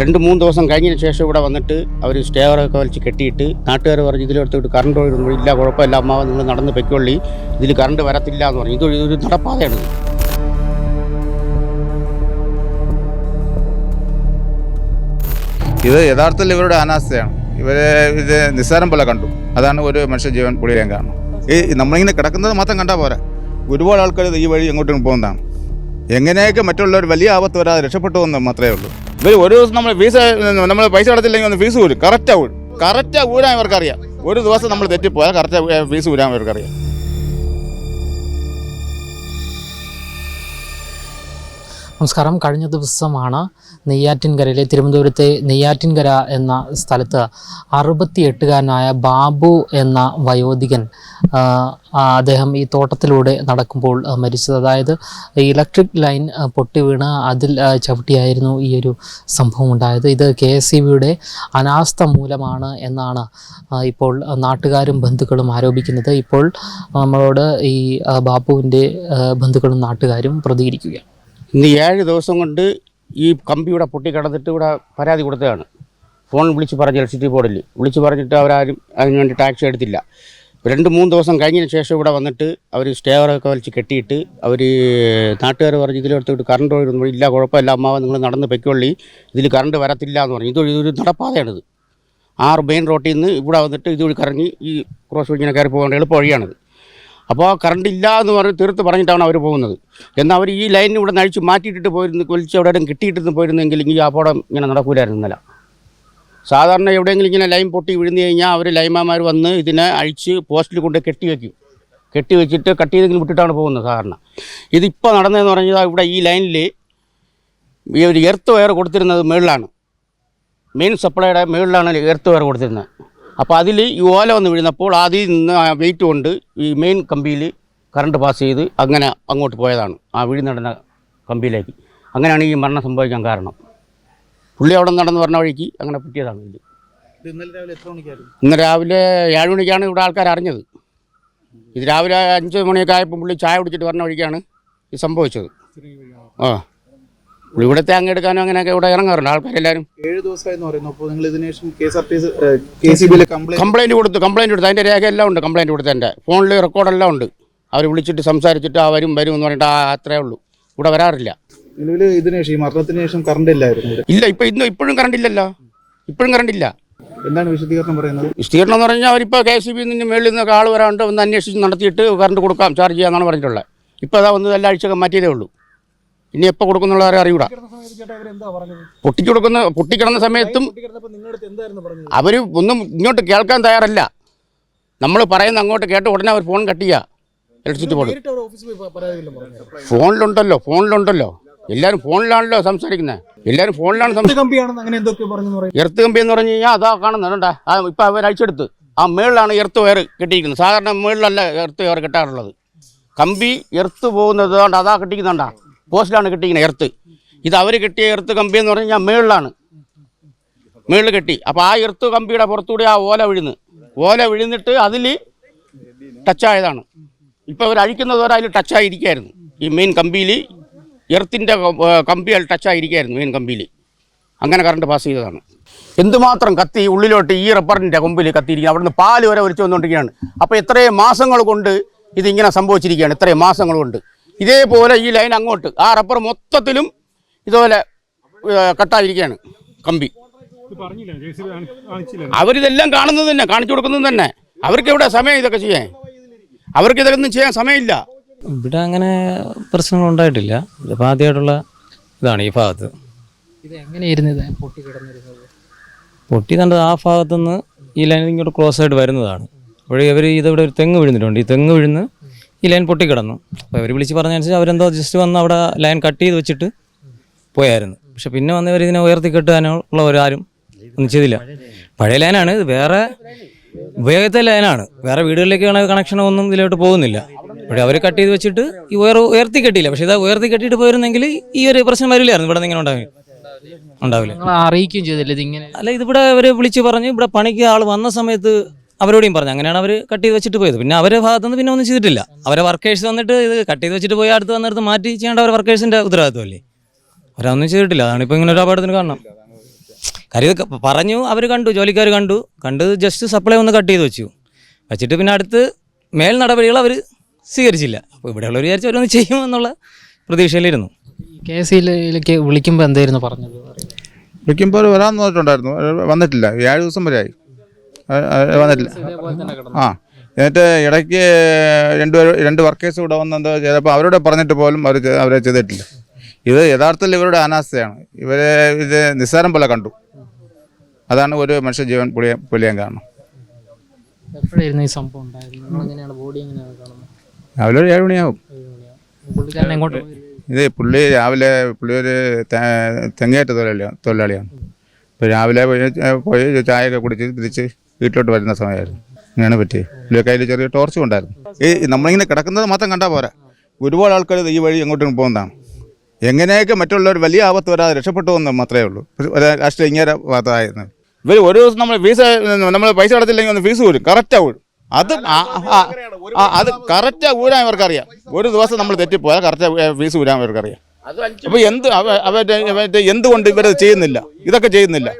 രണ്ട് മൂന്ന് ദിവസം കഴിഞ്ഞതിന് ശേഷം ഇവിടെ വന്നിട്ട് അവർ സ്റ്റേവറൊക്കെ വലിച്ച് കെട്ടിയിട്ട് നാട്ടുകാർ പറഞ്ഞു ഇതിലെടുത്തിട്ട് കറണ്ട് പോയിരുന്നു ഇല്ല കുഴപ്പമില്ല അമ്മാവ നിങ്ങൾ നടന്ന് പൊയ്ക്കൊള്ളി. ഇതിൽ കറണ്ട് വരത്തില്ല എന്ന് പറഞ്ഞു. ഇത് ഇതൊരു നടപ്പാതയാണ്. ഇത്. യഥാർത്ഥത്തിൽ ഇവരുടെ അനാസ്ഥയാണ്. ഇവരെ ഇത് നിസ്സാരം പോലെ കണ്ടു. അതാണ് ഒരു മനുഷ്യ ജീവൻ പൊളിയാൻ കാരണം. ഈ നമ്മളിങ്ങനെ കിടക്കുന്നത് മാത്രം കണ്ടാൽ പോരാ. ഒരുപാട് ആൾക്കാർ ഈ വഴി എങ്ങോട്ടും പോകുന്നതാണ്. എങ്ങനെയൊക്കെ മറ്റുള്ളവർ വലിയ ആപത്ത് വരാതെ രക്ഷപ്പെട്ടു എന്ന് മാത്രമേ ഉള്ളൂ. ഇവർ ഒരു ദിവസം നമ്മൾ ഫീസ് നമ്മൾ പൈസ അടച്ചില്ലെങ്കിൽ ഒന്ന് ഫീസ് ഊരും. കറക്റ്റാ ഊരും കറക്റ്റാ ഊരാൻ ഇവർക്കറിയാം. ഒരു ദിവസം നമ്മൾ തെറ്റിപ്പോയാൽ കറക്റ്റാ ഫീസ് ഊരാൻ ഇവർക്കറിയാം. നമസ്കാരം. കഴിഞ്ഞ ദിവസമാണ് നെയ്യാറ്റിൻകരയിലെ തിരുവനന്തപുരത്തെ നെയ്യാറ്റിൻകര എന്ന സ്ഥലത്ത് അറുപത്തിയെട്ടുകാരനായ ബാബു എന്ന വയോധികൻ അദ്ദേഹം ഈ തോട്ടത്തിലൂടെ നടക്കുമ്പോൾ മരിച്ചത്. അതായത് ഇലക്ട്രിക് ലൈൻ പൊട്ടി വീണ് അതിൽ ചവിട്ടിയായിരുന്നു ഈ ഒരു സംഭവം ഉണ്ടായത്. ഇത് കെ എസ് സി ബിയുടെ അനാസ്ഥ മൂലമാണ് എന്നാണ് ഇപ്പോൾ നാട്ടുകാരും ബന്ധുക്കളും ആരോപിക്കുന്നത്. ഇപ്പോൾ നമ്മളോട് ഈ ബാബുവിന്റെ ബന്ധുക്കളും നാട്ടുകാരും പ്രതികരിക്കുകയാണ്. ഇന്ന് ഏഴ് ദിവസം കൊണ്ട് ഈ കമ്പി ഇവിടെ പൊട്ടിക്കിടന്നിട്ട് ഇവിടെ പരാതി കൊടുത്തതാണ്. ഫോൺ വിളിച്ച് പറഞ്ഞ് ഇലക്ട്രിസിറ്റി ബോർഡിൽ വിളിച്ച് പറഞ്ഞിട്ട് അവരാരും അതിന് വേണ്ടി ടാക്സി എടുത്തില്ല. രണ്ട് മൂന്ന് ദിവസം കഴിഞ്ഞതിന് ശേഷം ഇവിടെ വന്നിട്ട് അവർ സ്റ്റേവറൊക്കെ വലിച്ച് കെട്ടിയിട്ട് അവർ നാട്ടുകാർ പറഞ്ഞ് ഇതിലെടുത്തിട്ട് കറണ്ട് പോയിരുന്നു ഇല്ല കുഴപ്പമില്ല അമ്മാവ നിങ്ങൾ നടന്ന് പൊയ്ക്കൊള്ളി. ഇതിൽ കറണ്ട് വരത്തില്ല എന്ന് പറഞ്ഞു. ഇതൊരു ഇതൊരു നടപ്പാതയാണിത്. ആറ് മെയിൻ റോട്ടിൽ നിന്ന് ഇവിടെ വന്നിട്ട് ഇതുവഴി കറങ്ങി ഈ ക്രോസ് വഴി ഇങ്ങനെ കയറി പോകേണ്ട എളുപ്പ വഴിയാണിത് അപ്പോൾ കറണ്ട് ഇല്ല എന്ന് പറഞ്ഞ് തീർത്ത് പറഞ്ഞിട്ടാണ് അവർ പോകുന്നത്. എന്നാൽ അവർ ഈ ലൈൻ ഇവിടെ നഴിച്ച് മാറ്റിയിട്ടിട്ട് പോയിരുന്നു വലിച്ച് എവിടെയും കിട്ടിയിട്ട് പോയിരുന്നെങ്കിൽ ഈ അപകടം ഇങ്ങനെ നടക്കൂലായിരുന്നു ഇന്നലെ. സാധാരണ എവിടെയെങ്കിലും ഇങ്ങനെ ലൈൻ പൊട്ടി വിഴുന്നു കഴിഞ്ഞാൽ അവർ ലൈമാമാർ വന്ന് ഇതിനെ അഴിച്ച് പോസ്റ്റിൽ കൊണ്ട് കെട്ടി വയ്ക്കും കെട്ടി വെച്ചിട്ട് കട്ട് ചെയ്തെങ്കിലും വിട്ടിട്ടാണ് പോകുന്നത് സാധാരണ. ഇതിപ്പോൾ നടന്നതെന്ന് പറഞ്ഞാൽ ഇവിടെ ഈ ലൈനിൽ ഈ ഒരു എർത്ത് വയർ കൊടുത്തിരുന്നത് മുകളിലാണ് മെയിൻ സപ്ലൈയുടെ മുകളിലാണ് എർത്ത് വയർ കൊടുത്തിരുന്നത്. അപ്പോൾ അതിൽ ഈ ഓല വന്ന് വീഴുന്നപ്പോൾ അതിൽ നിന്ന് ആ വെയിറ്റ് കൊണ്ട് ഈ മെയിൻ കമ്പിയിൽ കറണ്ട് പാസ് ചെയ്ത് അങ്ങനെ അങ്ങോട്ട് പോയതാണ്. ആ വീട് നടന്ന കമ്പിയിലേക്ക്. അങ്ങനെയാണ് ഈ മരണം സംഭവിക്കാൻ കാരണം. പുള്ളി അവിടെ നടന്ന് പറഞ്ഞ വഴിക്ക് അങ്ങനെ പറ്റിയതാണ് ഇത്. ഇന്ന് രാവിലെ ഏഴ് മണിക്കാണ് ഇവിടെ ആൾക്കാർ അറിഞ്ഞത്. ഇത് രാവിലെ അഞ്ച് മണിയൊക്കെ ആയപ്പോൾ പുള്ളി ചായ കുടിച്ചിട്ട് പറഞ്ഞ വഴിക്കാണ് ഇത് സംഭവിച്ചത്. ആ. പുള്ളി അങ്ങെടുക്കാനും എടുക്കാനും അങ്ങനെയൊക്കെ ഇവിടെ ഇറങ്ങാറുണ്ട്. ആൾക്കാരെല്ലാവരും ഏഴ് ദിവസമായെന്ന് പറയുന്നു. അപ്പോൾ നിങ്ങൾ ഇതിന് ശേഷം K S R T K C ബിയിൽ കംപ്ലൈന്റ് കംപ്ലൈന്റ് കൊടുത്തു. അതിന്റെ രേഖ എല്ലാം ഉണ്ട് ഉണ്ട് കംപ്ലൈന്റ് എന്റെ ഫോണിൽ റെക്കോർഡെല്ലാം ഉണ്ട്. അവർ വിളിച്ചിട്ട് സംസാരിച്ചിട്ട് ആ വരും വരും എന്ന് പറഞ്ഞിട്ട് ആ അത്രേ ഉള്ളൂ. ഇവിടെ വരാറില്ല. നിലവിൽ ഇതിന് ശേഷം ഈ മരണത്തിന് ശേഷം കറണ്ട് ഇല്ലായിരുന്നു ഇല്ല ഇപ്പം ഇന്ന് ഇപ്പോഴും കറണ്ട് ഇല്ലല്ലോ. ഇപ്പോഴും കറണ്ട് ഇല്ല. എന്താണ് വിശദീകരണം പറയുന്നത്? വിസ്തീർണം എന്ന് പറഞ്ഞാൽ അവരിപ്പോൾ കെ സി ബി നിന്ന് മേളിൽ നിന്നൊക്കെ ആൾ വരാണ്ട് ഒന്ന് അന്വേഷിച്ച് നടത്തിയിട്ട് കറണ്ട് കൊടുക്കാം ചാർജ് ചെയ്യാമെന്നാണ് പറഞ്ഞിട്ടുള്ളത്. ഇപ്പോൾ അതാ ഒന്ന് എല്ലാ ആഴ്ചയൊക്കെ മാറ്റിയതേ ഉള്ളൂ. ഇനി എപ്പോൾ ആരും അറിയൂടാ. പൊട്ടിച്ചു കൊടുക്കുന്ന പൊട്ടിക്കിടന്ന സമയത്തും അവർ ഒന്നും ഇങ്ങോട്ട് കേൾക്കാൻ തയ്യാറല്ല. നമ്മൾ പറയുന്ന അങ്ങോട്ട് കേട്ട് ഉടനെ അവർ ഫോൺ കട്ട് ചെയ്യുക ഇലക്ട്രിസിറ്റി ബോർഡ് ഫോണിലുണ്ടല്ലോ ഫോണിലുണ്ടല്ലോ. എല്ലാവരും ഫോണിലാണല്ലോ സംസാരിക്കുന്നത് എല്ലാവരും ഫോണിലാണ് എർത്ത് കമ്പി എന്ന് പറഞ്ഞു കഴിഞ്ഞാൽ അതാ കാണുന്നുണ്ട് ആ ഇപ്പം അവർ അഴിച്ചെടുത്ത്. ആ മേളിലാണ് എർത്ത് വയർ കെട്ടിയിരിക്കുന്നത്. സാധാരണ മേളിലല്ല എർത്ത് വയർ കെട്ടാറുള്ളത്. കമ്പി എർത്ത് പോകുന്നത് അതാ കെട്ടിക്കുന്നുണ്ടാ പോസ്റ്റിലാണ് കെട്ടിക്കുന്നത് എർത്ത്. ഇത് അവർ കെട്ടിയ എർത്ത് കമ്പി എന്ന് പറഞ്ഞു കഴിഞ്ഞാൽ മേളിലാണ്. മേളിൽ കെട്ടി. അപ്പോൾ ആ എർത്ത് കമ്പിയുടെ പുറത്തുകൂടി ആ ഓല വിഴുന്ന്. ഓല വിഴുന്നിട്ട് അതിൽ ടച്ചായതാണ് ഇപ്പോൾ അവർ അഴിക്കുന്നത് വരെ അതിൽ ടച്ചായിരിക്കായിരുന്നു ഈ മെയിൻ കമ്പിയിൽ എർത്തിന്റെ കമ്പി അതിൽ ടച്ചായിരിക്കായിരുന്നു മെയിൻ കമ്പിയിൽ. അങ്ങനെ കറണ്ട് പാസ് ചെയ്തതാണ്. എന്തുമാത്രം കത്തി ഉള്ളിലോട്ട് ഈ റബ്ബറിന്റെ കൊമ്പിൽ കത്തിയിരിക്കുക അവിടുന്ന് പാൽ വരെ ഒലിച്ചു വന്നുകൊണ്ടിരിക്കുകയാണ്. അപ്പോൾ എത്രയും മാസങ്ങൾ കൊണ്ട് ഇതിങ്ങനെ സംഭവിച്ചിരിക്കുകയാണ്. ഇത്രയും മാസങ്ങൾ കൊണ്ട്. ഇതേപോലെ ഈ ലൈൻ അങ്ങോട്ട് ആ റബ്ബർ മൊത്തത്തിലും ഇതുപോലെ കട്ടായിരിക്കുകയാണ് കമ്പി. അവരിതെല്ലാം കാണുന്നത് തന്നെ കാണിച്ചു കൊടുക്കുന്നത് തന്നെ. അവർക്ക് എവിടെ സമയം ഇതൊക്കെ ചെയ്യാൻ? അവർക്ക് ഇതൊന്നും ചെയ്യാൻ സമയമില്ല. ഇവിടെ അങ്ങനെ പ്രശ്നങ്ങൾ ഉണ്ടായിട്ടില്ല. ഇതിപ്പോൾ ആദ്യമായിട്ടുള്ള ഇതാണ് ഈ ഭാഗത്ത്. ഇത് എങ്ങനെയായിരുന്നു ഇത്? പൊട്ടി കിടന്നിരുന്നത്? പൊട്ടി കണ്ടത് ആ ഭാഗത്തുനിന്ന് ഈ ലൈൻ ഇങ്ങോട്ട് ക്ലോസ് ആയിട്ട് വരുന്നതാണ് അപ്പോൾ ഇവർ ഇതവിടെ ഒരു തെങ്ങ് വീഴുന്നിട്ടുണ്ട് ഈ തെങ്ങ് വീഴുന്ന് ഈ ലൈൻ പൊട്ടിക്കിടന്നു. അപ്പോൾ ഇവർ വിളിച്ച് പറഞ്ഞനുസരിച്ച് അവരെന്തോ ജസ്റ്റ് വന്ന് അവിടെ ലൈൻ കട്ട് ചെയ്ത് വെച്ചിട്ട് പോയായിരുന്നു. പക്ഷെ പിന്നെ വന്നവർ ഇതിനെ ഉയർത്തി കെട്ടാനുള്ളവരാരും ഒന്നും ചെയ്തില്ല. പഴയ ലൈനാണ്. ഇത് വേറെ ഉപയോഗത്തെ ലൈനാണ്. വേറെ വീടുകളിലേക്ക് കണക്ഷൻ ഒന്നും ഇതിലോട്ട് പോകുന്നില്ല. ഇവിടെ അവർ കട്ട് ചെയ്ത് വെച്ചിട്ട് ഈ ഉയർ ഉയർത്തി കെട്ടിയില്ല പക്ഷെ ഇത് ഉയർത്തി കെട്ടിയിട്ട് പോയിരുന്നെങ്കിൽ ഈ ഒരു പ്രശ്നം വരില്ലായിരുന്നു. ഇവിടെ നിന്ന് ഇങ്ങനെ ഉണ്ടാവില്ല. ഉണ്ടാവില്ല. അറിയിക്കുകയും ചെയ്തില്ല ഇത് ഇങ്ങനെ അല്ല ഇതിവിടെ അവർ വിളിച്ച് പറഞ്ഞു ഇവിടെ പണിക്ക് ആൾ വന്ന സമയത്ത് അവരോടെയും പറഞ്ഞു. അങ്ങനെയാണ് അവർ കട്ട് ചെയ്ത് വെച്ചിട്ട് പോയത്. പിന്നെ അവരെ ഭാഗത്തുനിന്ന് പിന്നെ ഒന്നും ചെയ്തിട്ടില്ല. അവരെ വർക്കേഴ്സ് വന്നിട്ട് ഇത് കട്ട് ചെയ്ത് വെച്ചിട്ട് പോയി അടുത്ത് വന്നിടത്ത് മാറ്റി ചെയ്യേണ്ട അവർ വർക്കേഴ്സിന്റെ ഉത്തരവാദിത്വമല്ലേ? അവരൊന്നും ചെയ്തിട്ടില്ല. അതാണ് ഇപ്പോൾ ഇങ്ങനെ ഒരു അപകടത്തിന് കാരണം. കാര്യം ഇത് പറഞ്ഞു അവർ കണ്ടു ജോലിക്കാർ കണ്ടു. കണ്ട് ജസ്റ്റ് സപ്ലൈ ഒന്ന് കട്ട് ചെയ്ത് വെച്ചു. വെച്ചിട്ട് പിന്നെ അടുത്ത് മേൽ നടപടികൾ അവർ സ്വീകരിച്ചില്ല. അപ്പോൾ ഇവിടെയുള്ളവർ വിചാരിച്ചു അവരൊന്ന് ചെയ്യുമെന്നുള്ള പ്രതീക്ഷയിലിരുന്നു. കെ എസ് സിയിലേക്ക് വിളിക്കുമ്പോൾ എന്തായിരുന്നു പറഞ്ഞത്? വിളിക്കുമ്പോൾ വരാമെന്ന് പറഞ്ഞിട്ടുണ്ടായിരുന്നു വന്നിട്ടില്ല. ഏഴ് ദിവസം വരെ ആയി വന്നിട്ടില്ല ആ എന്നിട്ട് ഇടയ്ക്ക് രണ്ട് രണ്ട് വർക്കേഴ്സ് കൂടെ വന്ന് എന്തോ ചെയ്തപ്പോൾ അവരോട് പറഞ്ഞിട്ട് പോലും അവർ അവരെ ചെയ്തിട്ടില്ല. ഇത് യഥാർത്ഥത്തിൽ ഇവരുടെ അനാസ്ഥയാണ്. ഇവരെ ഇത് നിസ്സാരം പോലെ കണ്ടു. അതാണ് ഒരു മനുഷ്യജീവൻ ജീവൻ പുലിയാൻ കാരണം. എപ്പോഴായിരുന്നു ഈ സംഭവം ഉണ്ടായത്? ബോഡി രാവിലെ ഒരു ഏഴ് മണിയാവും? ഇത് പുള്ളി രാവിലെ പുള്ളി ഒരു തെങ്ങേറ്റ തൊഴിലാളിയാണ്. തൊഴിലാളിയാണ് ഇപ്പോൾ രാവിലെ പോയി പോയി പോയി ചായയൊക്കെ കുടിച്ച് തിരിച്ച് വീട്ടിലോട്ട് വരുന്ന സമയമായിരുന്നു. ഇങ്ങനെ പുള്ളിയുടെ കയ്യിൽ ചെറിയ ടോർച്ചും ഉണ്ടായിരുന്നു. ഈ നമ്മളിങ്ങനെ കിടക്കുന്നത് മാത്രം കണ്ടാൽ പോരാ. ഒരുപാട് ആൾക്കാർ ഈ വഴി എങ്ങോട്ടും പോകുന്നതാണ്. എങ്ങനെയൊക്കെ മറ്റുള്ളവർ വലിയ ആപത്ത് വരാതെ രക്ഷപ്പെട്ടു എന്ന് മാത്രമേ ഉള്ളൂ. രാഷ്ട്രീയ ഇങ്ങനെ ഭാഗത്തായിരുന്നു ഇവർ ഒരു ദിവസം നമ്മൾ ഫീസ് നമ്മൾ പൈസ അടച്ചില്ലെങ്കിൽ ഒന്ന് ഫീസ് വരും കറക്റ്റാ ഊരും അത് അത് കറക്റ്റാ ഊരാൻ ഇവർക്കറിയാം. ഒരു ദിവസം നമ്മൾ തെറ്റിപ്പോയാൽ കറക്റ്റാ ഫീസ് ഊരാൻ ഇവർക്കറിയാം. അപ്പോൾ എന്ത് അവ- അവ അവരുടെ എന്തുകൊണ്ട് ഇവരത് ചെയ്യുന്നില്ല? ഇതൊക്കെ ചെയ്യുന്നില്ല.